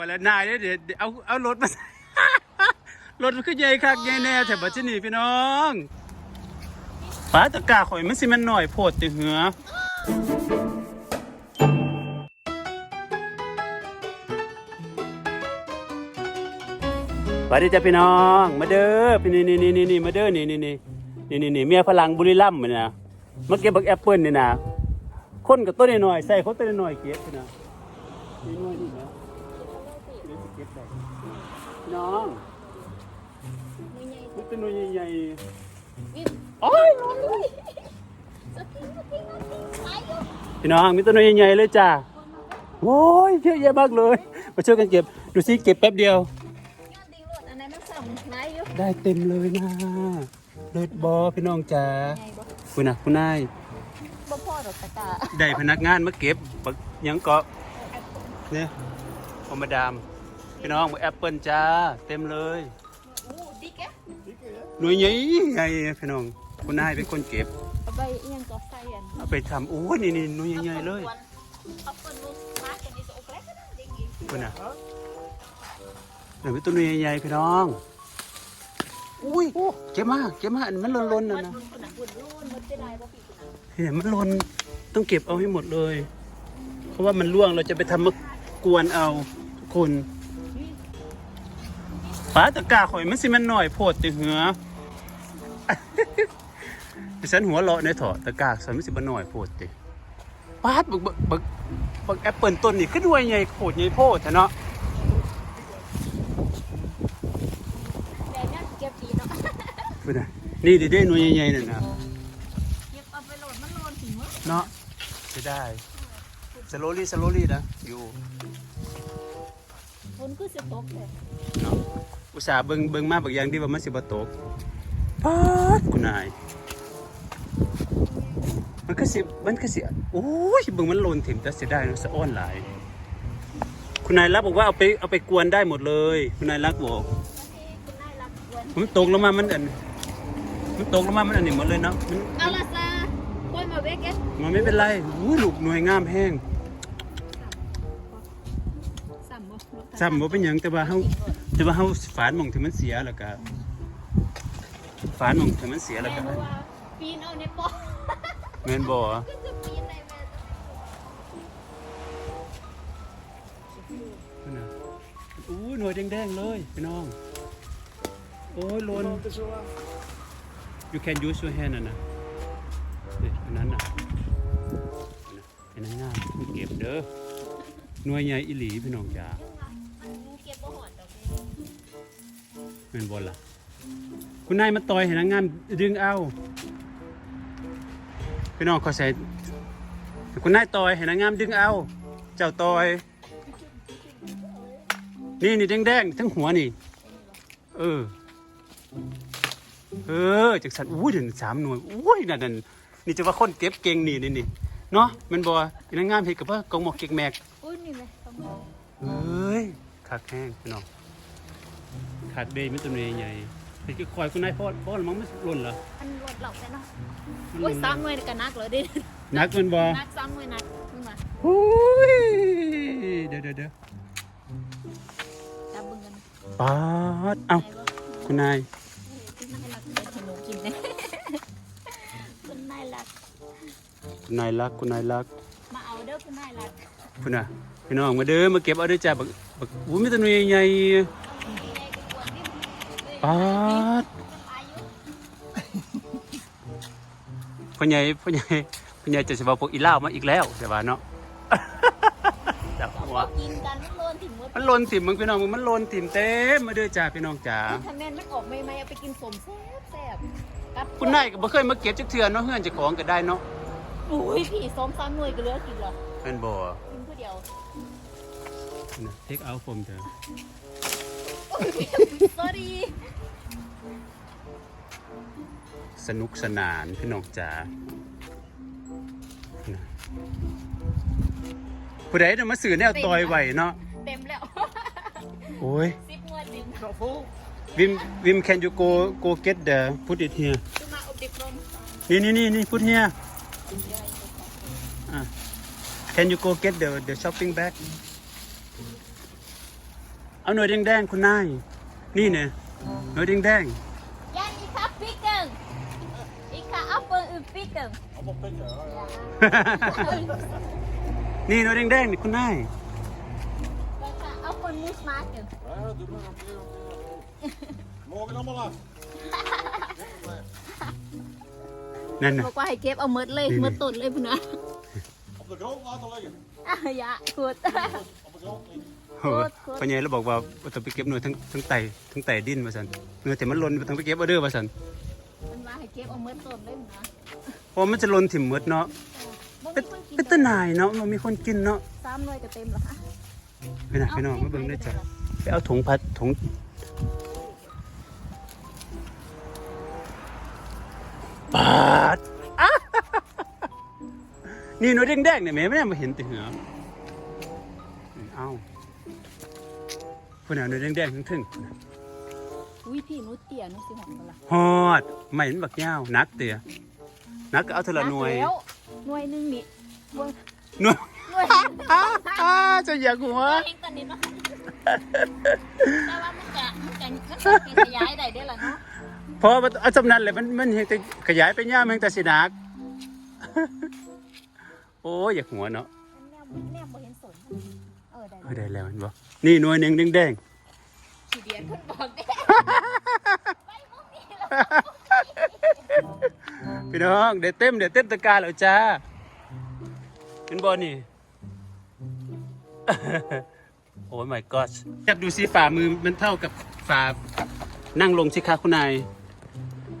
อยแล้วนายเด้อเดี๋ยวเดี๋ยวเอาเอารถมา รถมันคือใหญ่คักใหญ่แน่แถวบัดนี้พี่น้องป้าตะกร้าข่อยมันสิมันหน่อยโพดติเหือสวัสดีจ้ะพี่น้อง มาเด้อพี่นี่นี่นี่นี่นี่มาเด้อนี่นี่นี่นี่นี่นี่เมียฝรั่งบุรีรัมย์มันนะมาเก็บบักแอปเปิ้ลนี่นะคนกับต้นหน้อยใส่คนต้นน้อยเก็บนะนี่น้อยนี่นะ ก็บได้พี่น้องมันเป็นหน่วยใหญ่ๆโอ้ยพี่น้องมีต้นหน่วยใหญ่ๆเลยจ้าโอ้ยเยอะแยะมากเลย มาช่วยกันเก็บ ดูสิเก็บแป๊บเดียวอันนั้นมันส่งไม้อยู่ได้เต็มเลยนะเลิศบอพี่น้องจ๋าไงบ่คุณนะคุณนายบ่พ่อดอกตะกาได้พนักงานมาเก็บบักหยังเกาะเนี่ยพอมาดาม พี่น้องบักแอปเปิลจ้าเต็มเลยอู้ดิแกหน่วยใหญ่ใหญ่พี่น้องคุณนายเป็นคนเก็บเอาไปเอียงก็ใส่อันเอาไปทำโอ้ยนี่นี่หน่วยใหญ่ๆเลยเอาคนลูกมากันนี่สโอเคก็ได้จริงคุณน่ะเดี๋ยวเป็นตัวหน่วยใหญ่ๆพี่น้องอุ้ยเก็บมาเก็บมาอันมันหล่นๆๆนะมันนะคุณน่ะคุณรุ่นมันจะได้บ่พี่คุณน่ะเห็นมันหล่นต้องเก็บเอาให้หมดเลย เพราะว่ามันร่วงเราจะไปทำมากวนเอาทุกคน ป้าตะกร้าข่อยมันสิมันหน่อยโพดติเหือดิฉันหัวเราะในเถอะตะกร้าฉันมันสิมันหน่อยโพดติป้าดบักบักบักบักแอปเปิลต้นนี่ขึ้นด้วยใหญ่โพดใหญ่โพดแท้เนาะแต่เนี่ยเก็บดีเนาะพูดนะนี่เด้ๆหน่วยใหญ่ๆนั่นนะเก็บเอาไปโหลดมันโหลดถึงมื้อเนาะจะได้สโลลี่สโลลี่นะอยู่ฝนคือสิตกเลยเนาะ อุตส่าห์เบิ่งเบิ่งมาบางอย่างที่ว่ามันสิบ่ตกป๊าดคุณนาย มันก็สิมันก็สิโอ้ยเบิ่งมันหล่นถิ่มแต่เสียดายเนอะสะอ้อนหลาย คุณนายรักบอกว่าเอาไปเอาไปกวนได้หมดเลย คุณนายรักบอกคุณนายรักกวนมันตกลงมามันอันมันตกลงมามันอันนี้หมดเลยเนาะมันเอาละซะปล่อยมาเวกเก็ตมันไม่เป็นไรอุ้ยลูกหน่วยงามแห้งำบ่จำว่าเป็นหยังแต่ว่าเฮาแต่ว่าเฮาฝานหมองที่มันเสียแล้วก็ฝานหมองที่มันเสียแล้วแม่ก็บอกว่าปีนเอาในปอแม่นบ่ก็คือปีนได้แม่นั่นน่ะอู้หน่วยแดงๆเลยพี่น้อง โอ้ยหลน you can use your hand น่ะนะนี่อันนั้นน่ะอันนั้นง่ายเก็บเด้อหน่วยใหญ่อีหลีพี่น้องจ๋า เด้แม่นบ่ล่ะ คุณนายมาต่อยให้นางงามดึงเอาพี่น้องเขาใส่คุณนายต่อยให้นางงามดึงเอา เจ้าต่อย นี่นี่แดงๆทั้งหัวนี่ เออ เออจากสันอุ้ยเดี๋ยวสามหน่วยอุ้ยนั่นนั่นนี่จะว่าคนเก็บเก่งนี่นี่นี่เนาะแมันบ่อีนางงามเห็ดกับว่ากองหมอกเก็กแมกอุ้ยนี่แหละต้องเอาเอ้ยคักแห้งพี่น้อง คักเดย์ไม่ตัวใหญ่เห็ดคือคอยคุณนายพ่อพ่อมันไม่หล่นเหรออันรถเหล่าเลยเนาะมันหอุ้ล่ยนสามหน่วยก็นักเลยดินักแมันบ่นักสามหน่วยนักมึงมาอุ้ยเดี๋ยวเดี๋ยวเดี๋ยวจับเบิ่งกันปาดเอ้าคุณนายคุณนายรักเด็ดให้หนูกินเลยคุณนายรักคุณนายรักคุณนายรักมาเอาเด้อคุณนายรักคุณน่ะพี่น้องมาเด้อมาเก็บเอาเด้อจ้าบักบักอุ้ยมีตัวใหญ่ๆ ปาดพ่อใหญ่พ่อใหญ่พ่อใหญ่จะสิว่าพวกอีล่าวมาอีกแล้วแต่ว่าเนาะจับหัวกินกันมันโลนถึงมือมันหลนถิ่มมึงพี่น้องมึงมันหลนถิ่มเต็มมาเด้อจ้าพี่น้องจ๋าทำแม่นมันออกใหม่ๆเอาไปกินสมแซ่บแซ่บกับคุณนายก็บ่เคยมาเก็บจักเทื่อเนาะเฮือนเจ้าของก็ได้เนาะอุ้ยพี่ส้มสามหน่วยก็เหลือกินเหรอแม่นบ่กินผู้เดียวเทคเอาผมเถอะ sorry สนุกสนานพี่น้องจ๋าผู้ใดน่ะมาสื่อแนวต่อยไหวเนาะเต็มแล้วโอ้ยสิบหน่วยเต็มวิมวิม can you go go get the put it here จะมาอบเด็กลมนี่นี่นี่นี่ put here อะ can you go get the the shopping bag เอาหน่วยแดงๆคุณนายนี่เนี่ยหน่วยแดง Ja, ik ga pikken. Ik ga appel u pikken. ๆ นี่หน่วยแด งๆนี่คุณนาย We gaan appelmoes maken. Ja, doe maar opnieuw. Morgen allemaal af. นั่นน่ะบอกว่าให้เก็บเอาเมดเลยนี่เมดต้นเลยพุ่นนะ Op de grond laten liggen. อะยะกูด Op de grond liggen. โอ้ปัญญาเราบอกว่าต้องไปเก็บหน่วยทั้งทั้งไตทั้งไตดินมาสันหน่วยแต่มันหล่นต้องไปเก็บเอาเด้อมาสันมันว่าให้เก็บเอาเมดต้นเลยนะ เพราะมันจะหล่นถิ่มหมดเนาะบ่เป็นมีคนกินเป็นตะนายเนาะมันมีคนกินเนาะสามหน่วยก็เต็มแล้วค่ะไปนะพี่น้องมาเบิ่งด้วยจ้ะไปเอาถุงพัดถุงปาดอะนี่หน่วยแดงๆเนี่ยแม่ไม่ได้มาเห็นแต่เหงือเอ้าพุ่นน่ะหน่วยแดงๆทั้งทึ่งอุ้ยพี่หนูเตี้ยหนูสิหอมกันละฮอดไม่เห็นบักยาวนักเตีย นักก็เอาเทอละหน่วยแล้วหน่วยหนึงนี่หน่วยหน่วยหน่วยอ้าอ้าจะอยากหัวเองตอนนี้เนาะแต่ว่ามันจะมันจะมันจะขยายได้เด้อล่ะเนาะเพราะว่าเอาจำนั้นเลยมันมันเห็นแต่ขยายไปย่ามันแต่สินัก โอ้ยอยากหัวเนาะแนวแนวบ่เห็นสนเออได้เออได้แล้วเห็นบ่นี่หน่วยหนึ่งแดงขี้เดียนเพิ่นบอกเด้ไปมุกนี่แล้วๆ พี่น้องเดี๋ยวเต็มเดี๋ยวเต็มตะกร้าแล้วจ้าเห็นบ่นี่ โอ้ย my god อยากดูสิฝ่ามือมันเท่ากับฝ่านั่งลงสิคะคุณนาย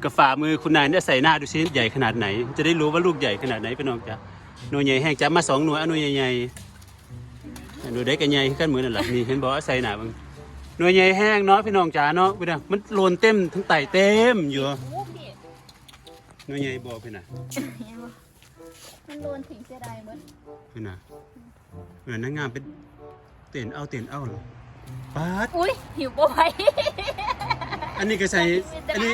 กับฝ่ามือคุณนายเนี่ยใส่หน้าดูสิใหญ่ขนาดไหน จะได้รู้ว่าลูกใหญ่ขนาดไหนพี่น้องจ้ะหน่วยใหญ่แห้งจ้ะมาสองหน่วยอาหน่วยใหญ่ๆหน่วยได้กันใหญ่ขึ้นเหมือนนั่นแหละนี่เห็นบอกว่าใส่หนาบ้างหน่วยใหญ่แห้งเนาะพี่น้องจ๋าเนาะพี่น้องมันโลนเต็มทั้งไตเต็มอยู่ โอ้พี่หน่วยใหญ่บอกพี่น่ะมันโดนถิ่งเสียดายหมดพี่น่ะเหมือนนางงามเป็นเตียนเอาเตียนเอาเหรอปาดอุ้ยหิวบ่ไหวอันนี้ก็ใส่อันนี้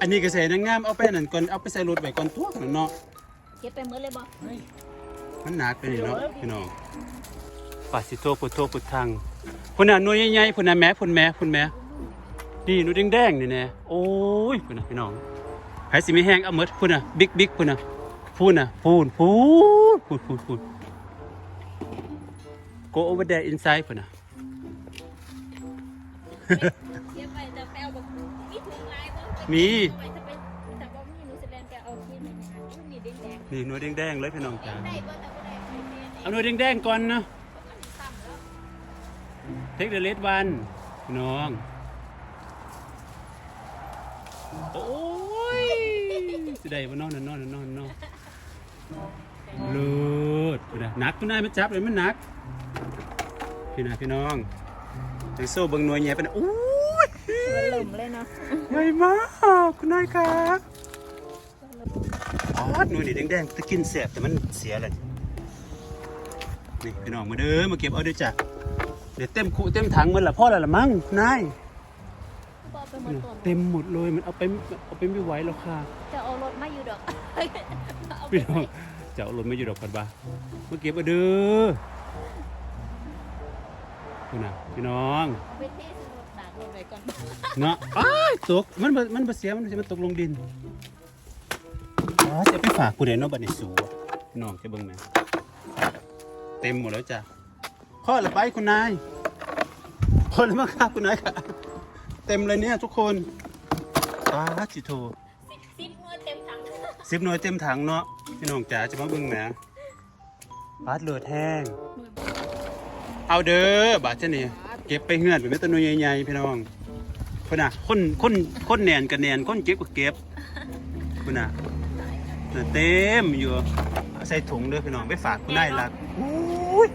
อันนี้ก็ใส่นางงามเอาไปนั่นก่อนเอาไปใส่รถไว้ก่อนตัวกันเนาะเก็บไปหมดเลยบ่มันหนักไปนี่เนาะพี่น้องปาสิโทพุทโธพุทธังพุ่นน่ะหน่วยใหญ่ๆพุ่นน่ะแม่พุ่นแม่พุ่นแม่นี่หนูแดงๆนี่แน่โอ้ยพุ่นน่ะพี่น้อง ไผสิไม่แห้งเอาหมดพุ่นน่ะบิ๊กบิ๊กพุ่นน่ะพุ่นน่ะพูนพูนพูนพูนพูน go over there inside พุ่นน่ะเก็บไปแต่แปลบ่มีถุงลายบ่มี ไปถ้าเป็นแต่บ่มีหนูสิแลนไปเอาที่ไหนมาอุ้ยมีแดงนี่หน่วยแดงๆเลยพี่น้องจ๋าๆได้บ่แต่บ่ได้ไปเรียนเอาหน่วยแดงๆก่อนนะซ้ำแล้ว take the red one พี่น้อง โอ้ย สิได้บ่เนอนนอนนอนนอนเลิศพุ่นน่ะหนักคุณนายมาจับเลยมันหนัก พี่นะพี่น้องจังโซ่เบิ่งหน่วยใหญ่เป็นอู้ยมันหล่มเลยเนาะใหญ่มากคุณนายครับอ๋อหน่วยนี่แดงๆตะกินเสียบแต่มันเสียเลยนี่พี่น้องมาเด้อมาเก็บเอาเด้อจ้ะเดี๋ยวเต็มคุเต็มถังมันละพ่อและละมั้งคุณนายบ่ ไปหมดต้นเต็มหมดเลยมันเอาไปเอาไปไม่ไหวแล้วค่ะจะเอารถมาอยู่ดอกเอาไปพี่น้องจะเอารถไม่อยู่ดอกกันบ้ามาเก็บเอาเด้อคุณน่ะพี่น้องเอาไปเทใส่รถดากรถไว้ก่อนเนาะอ้ายตกมันบ่มันบ่เสียมันสิมันตกลงดินอ๋อจะไปฝากผู้ใดเนาะบัดนี้สูอะน้องแค่เบิ่งแหนะเต็มหมดแล้วจ้ะข้อละไปคุณนายพอแล้วมั้งครับคุณนายค่ะเต็มเลยเนี่ยทุกคนป้าจิโทซิปเงินเต็มถังสิบหน่วยเต็มถังเนาะพี่น้องจ๋าจะมาเบิ่งแหนะบาดเลือดแห้ง เอาเด้อบาดเจ้านี่เก็บไปเฮือนเป็นตัวหน่วยใหญ่ๆพี่น้องคนน่ะคนคนคนแหนนกับแหนนคนเก็บก็เก็บคนน่ะน่ะเต็มอยู่เอาใส่ถุงเด้อพี่น้องไปฝากคุณนายรักอุ้ย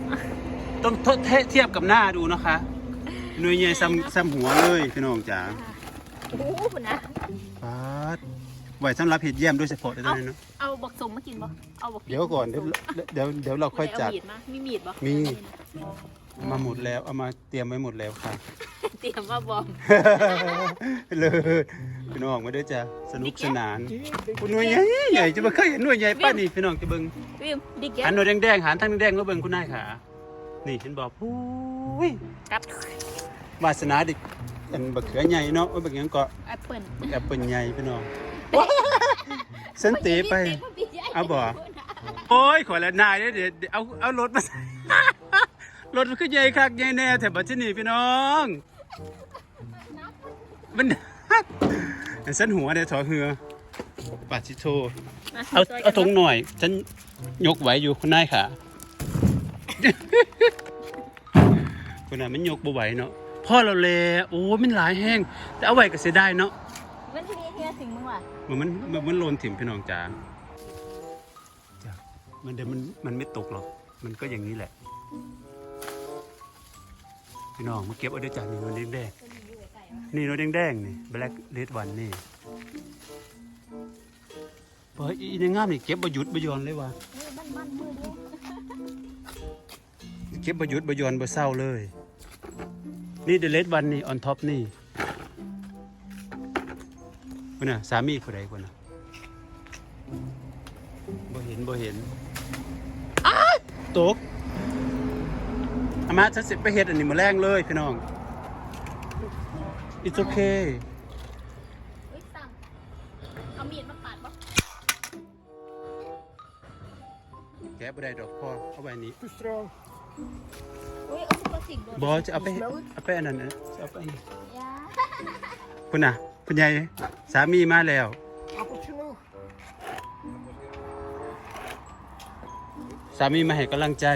ต้องทดเทียบกับหน้าดูนะคะ หน่วยใหญ่ซ้ำซ้ำหัวเลยพี่น้องจ๋าโอ้โหนะบาดไว้สำหรับเห็ดเยี่ยมโดยเฉพาะเลยนะเนาะเอาบักสมมากินบ่เอาบักเดี๋ยวก่อนเดี๋ยวเดี๋ยวเดี๋ยวเราค่อยจัดเามีดมามีมีดบ่มีเอามาหมดแล้วเอามาเตรียมไว้หมดแล้วค่ะ เตรียมมาบอมเลยพี่น้องมาด้วยจ้ะสนุกสนานคุณหน่วยใหญ่ใหญ่จะมาเคยเห็นหน่วยใหญ่ป้านี่พี่น้องจะเบิ่งวิมดิแกหันหน่วยแดงๆหันทางแดงๆมาเบิ่งคุณนายขานี่ฉันบอกปุ้ยกับ วาสนาเด็กอันบักเขือใหญ่เนาะโอ้ยบักหยังก็แอปเปิ้ลแอปเปิลใหญ่พี่น้องสันเตไป เอาบ่ โอ้ยขอแล้วนายเด้อเดี๋ยวเดี๋ยวเอาเอารถมาใส่ รถมันคือใหญ่คักใหญ่แน่แถวบัดที่นี่พี่น้อง มันหนักสันหัวเดี๋ยวถอเหือปาชิโท เอาเอาตรงหน่อย ฉันยกไหวอยู่คุณนายค่ะ คุณนายมันยกบ่ไหวเนาะ พ่อเราแลโอ้มันหลายแห้งแต่เอาไว้ก็เสียดายเนาะมันที่นี่เฮียถึงมึงว่ะมันมันมันมันโลนถิ่มพี่น้องจ๋าจ้ะมันเดี๋ยวมันมันไม่ตกหรอก มันก็อย่างนี้แหละ พี่น้องมาเก็บเอาด้วยจ้ะนี่นวลแดงๆนี่นวลแดงๆนี่ black red one นี่เฮ้ยอีในงามนี่เก็บประยุทธ์ประยอนเลยว่ะเฮ้ยมันมันมือเดียวเก็บประยุทธ์ประยอนบ่เศร้าเลย นี่ the red one นี่ on top นี่คนน่ะสามีคนใดคนน่ะบ่เห็นบ่เห็นอ้ายตกอามาฉันเสร็จไปเฮ็ดอันนี้มาแรงเลยพี่น้อง it's okay เฮ้ยสั่งเอามีดมาปาดบ่แกะบ่ได้ดอกพ่อเอาไว้นี้ Too strong. บอจะเอาไปเอาไปอันนั้นนะจะเอาไปยาคุณน่ะคุณยายสามีมาแล้ว Appeltje สามีมาให้กำลังใจ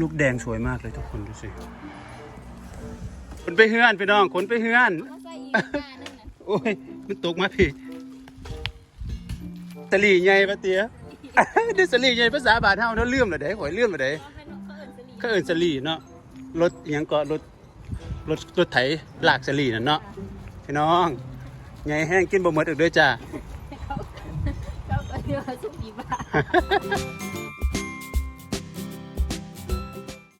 ลูกแดงสวยมากเลยทุกคนดูสิขนไปเฮือนพี่น้องขนไปเฮือนเอาใส่อีกหน้านึงนะโอ้ยมันตกมาพี่สลีใหญ่ปะเตี้ยเดี๋ยวสลีใหญ่ภาษาบาทเฮาเนาะเลื่อมละเด้ข่อยเลื่อมละเด้ เขาเอินสลีเนาะรถอิหยังก็รถรถรถไถลากสลีนั่นเนาะพี่น้องใหญ่แห้งกินบ่หมดอีกด้วยจ้าเขาเขาก็เรียกว่าซุปปีบ้า